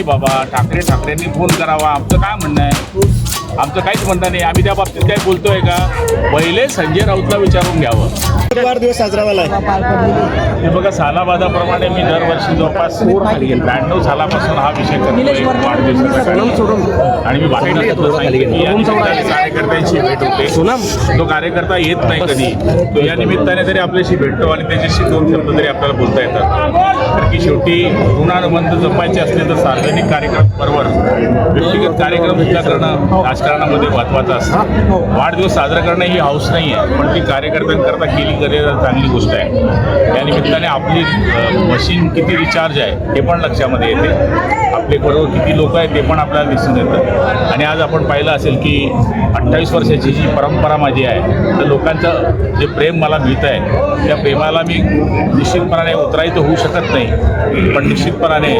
नाही बाबा ठाकरे ठाकरेंनी फोन करावा. आमचं काय म्हणणं आहे? आमचं काहीच म्हणणं नाही. आम्ही त्या बाबतीत काही बोलतोय का? पहिले संजय राऊतला विचारून घ्यावं. वाढदिवस साजरा झाला हे बघा सालाबादाप्रमाणे मी दरवर्षी जवळपास ब्याण्णव सालापासून हा विषय वाढदिवसाचा आणि मी बाहेर येतो सांगितलं. की या निमित्ताने कार्यकर्त्यांशी भेट होते. तो कार्यकर्ता येत नाही कधी. तो या निमित्ताने तरी आपल्याशी भेटतो आणि त्याच्याशी दोन शब्द तरी आपल्याला बोलता येतात. कारण की शेवटी ऋणानुबंध जपायचे असले तर सार्वजनिक कार्यक्रम बरोबर. व्यक्तिगत कार्यक्रम सुद्धा करणं राजकारणामध्ये महत्त्वाचं असतं. वाढदिवस साजरा करणं ही हाऊस नाही आहे पण ती कार्यकर्त्यांकरता केली गेली चांगली गोष्ट आहे. या निमित्ताने आपली मशीन किती रिचार्ज आहे हे पण लक्षामध्ये येते. आपले बरोबर किती लोक आहेत ते पण आपल्याला दिसून येतं. आणि आज आपण पाहिलं असेल की अठ्ठावीस वर्षाची जी परंपरा माझी आहे तर लोकांचं जे प्रेम मला मिळतं आहे त्या प्रेमाला मी निश्चितपणाने उतरायचं तर होऊ शकत नाही. पण निश्चितपणाने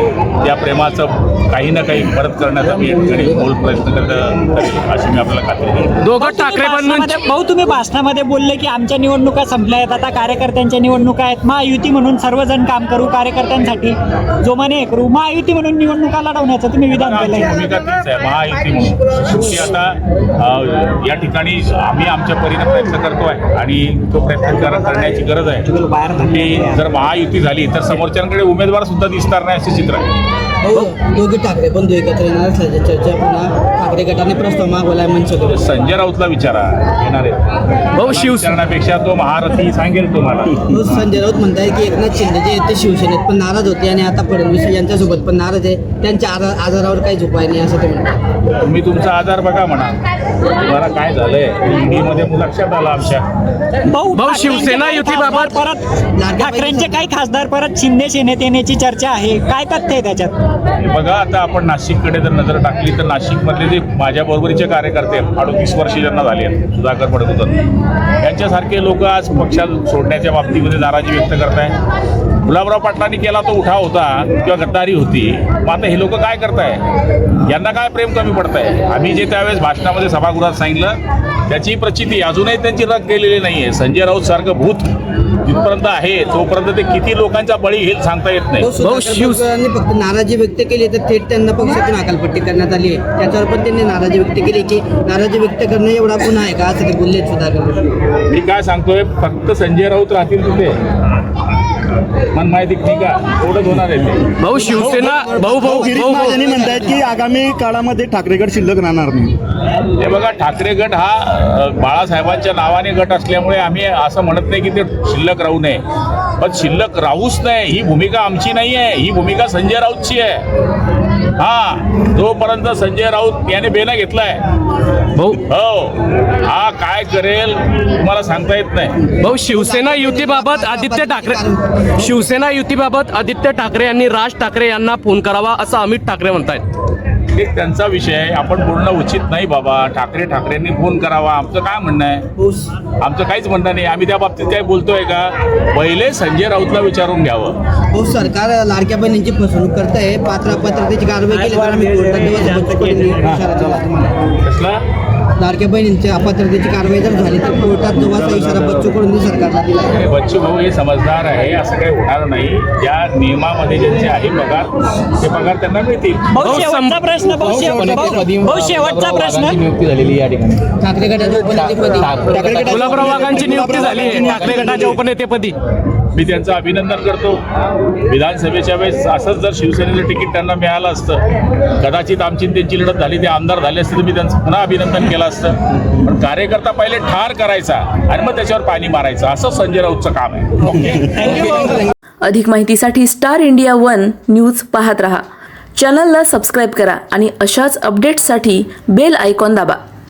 त्या प्रेमाचं काही ना काही परत करण्याचा मी या ठिकाणी प्रयत्न करत अशी मी आपल्याला खात्री देतो. दोघं भाऊ, तुम्ही ठाकरे बंधूंची भाषणामध्ये- भाऊ तुम्ही भाषणामध्ये बोलले की आमच्या निवडणुका संपल्या आहेत आता कार्यकर्त्यांच्या निवडणुका आहेत. महायुती म्हणून सर्वजण काम करू कार्यकर्त्यांसाठी. जो म्हणे करू. महायुती म्हणून निवडणुका लढवण्याचं तुम्ही विधान आमची केलंय. भूमिका तीच आहे. महायुती म्हणून. आता अ, या ठिकाणी आम्ही आमच्या परीने प्रयत्न करतोय आणि तो प्रयत्न कर- करण्याची गरज आहे. की जर महायुती झाली तर समोरच्यांकडे उमेदवार सुद्धा दिसणार नाही असे चित्र आहे. हो दोघे ठाकरे बंधू एकत्र येणार असल्याची चर्चा पुन्हा ठाकरे गटाने प्रस्ताव मागवलाय मनसेकडे संजय राऊतला विचारा. येणार आहे भाऊ, शिव- विचारण्यापेक्षा तो महारथी सांगेल तुम्हाला. हो, संजय राऊत म्हणताय की एकनाथ शिंदे जे आहेत ते शिवसेनेत पण नाराज होते आणि आता फडणवीस यांच्यासोबत पण नाराज आहे. त्यांच्या आजा- आजारावर काहीच उपाय नाही असं ते म्हणतात. तुम्ही तुमचा आजार बघा म्हणा. तुम्हाला काय झालंय? ईडीमध्ये लक्षात आलं आमच्या. भाऊ भाऊ, शिवसेना युतीबाबत- काही परत ठाकरेंचे काही खासदार परत शिंदे सेनेत येण्याची चर्चा आहे. काय तथ्य आहे त्याच्यात? हे बघा आता आपण नाशिककडे जर नजर टाकली तर नाशिकमधले जे माझ्या बरोबरीचे कार्यकर्ते आहेत अडोतीस वर्षे ज्यांना झाले आहेत सुधाकर पडकुतर यांच्यासारखे लोक आज पक्षात सोडण्याच्या बाबतीमध्ये नाराजी व्यक्त करत आहेत गुलाबराव पाटलांनी केला तो उठाव होता किंवा गद्दारी होती. मग आता हे लोक काय करताय? यांना काय प्रेम कमी पडत आहे आम्ही जे त्यावेळेस भाषणामध्ये सभागृहात सांगितलं त्याची प्रचिती अजूनही त्यांची रग गेलेली नाही आहे संजय राऊत सारखं भूत जिथपर्यंत आहे तोपर्यंत ते किती लोकांचा बळी घेईल सांगता येत नाही. हो, फक्त नाराजी व्यक्त केली तर थेट त्यांना पक्षातून अकालपट्टी करण्यात आली आहे. त्याच्यावर पण त्यांनी नाराजी व्यक्त केली की नाराजी व्यक्त करणं एवढा गुन्हा आहे का? असं ते बोलले सुधाकर मी काय सांगतोय फक्त संजय राऊत राहतील तिथे. मन माहिती ठीक आहे. एवढंच होणार आहे ते. भाऊ शिवसेना भाऊ भाऊ गिरीश भाऊ महाजनी म्हणतायत की आगामी काळामध्ये ठाकरे गट शिल्लक राहणार नाही. हे बघा ठाकरे गट हा अ, बाळासाहेबांच्या नावाने गट असल्यामुळे आम्ही असं म्हणत नाही की ते शिल्लक राहू नये. पण शिल्लक राहूच नाही. ही भूमिका आमची नाही आहे. ही भूमिका संजय राऊतची आहे. हा जोपर्यंत संजय राऊत याने बेना घेतलाय भाऊ. हो. हा काय करेल तुम्हाला सांगता येत नाही. भाऊ शिवसेना युतीबाबत आदित्य ठाकरे शिवसेना युतीबाबत आदित्य ठाकरे यांनी राज ठाकरे यांना फोन करावा असं अमित ठाकरे म्हणतायत. हे त्यांचा विषय आहे. आपण बोलणं उचित नाही बाबा. ठाकरे ठाकरेंनी फोन करावा. आमचं काय म्हणणं आहे? हो आमचं काहीच म्हणणं नाही. आम्ही त्या बाबतीत काही बोलतोय का? पहिले संजय राऊतला विचारून घ्यावं. हो सरकार लाडक्या बहिणींची फसवणूक करत आहे पात्र अपात्रतेची कारवाई केली तर आम्ही लाडक्या बहिणींच्या अपात्रतेची कारवाई जर झाली तर कोर्टात असा इशारा बच्चू कडूंनी सरकारला दिला हे बच्चू भाऊ हे समजदार आहे असं काही होणार नाही. ज्या नियमामध्ये ज्यांचे आहे पगार ते पगार त्यांना मिळतील. शेवटचा सं- प्रश्न भाऊ शेवट- भाऊ- भाऊ शेवटचा प्रश्न. ठाकरे गटाच्या उपनेतेपदी. गुलाबराव वाघांची नियुक्ती झाली. आहे ठाकरे गटाच्या उपनेतेपदी. मी त्यांचं अभिनंदन करतो. विधानसभेच्या वेळेस असंच जर शिवसेनेचं तिकीट त्यांना मिळालं असतं कदाचित आमची त्यांची लढत झाली ते आमदार झाले असते तर मी त्यांचं पुन्हा अभिनंदन केलं असतं. पण कार्यकर्ता पहिले ठार करायचा आणि मग त्याच्यावर पाणी मारायचं. असं संजय राऊतचं काम आहे. अधिक माहितीसाठी स्टार इंडिया वन न्यूज पाहत रहा. चॅनलला सबस्क्राईब करा आणि अशाच अपडेट्ससाठी बेल आयकॉन दाबा.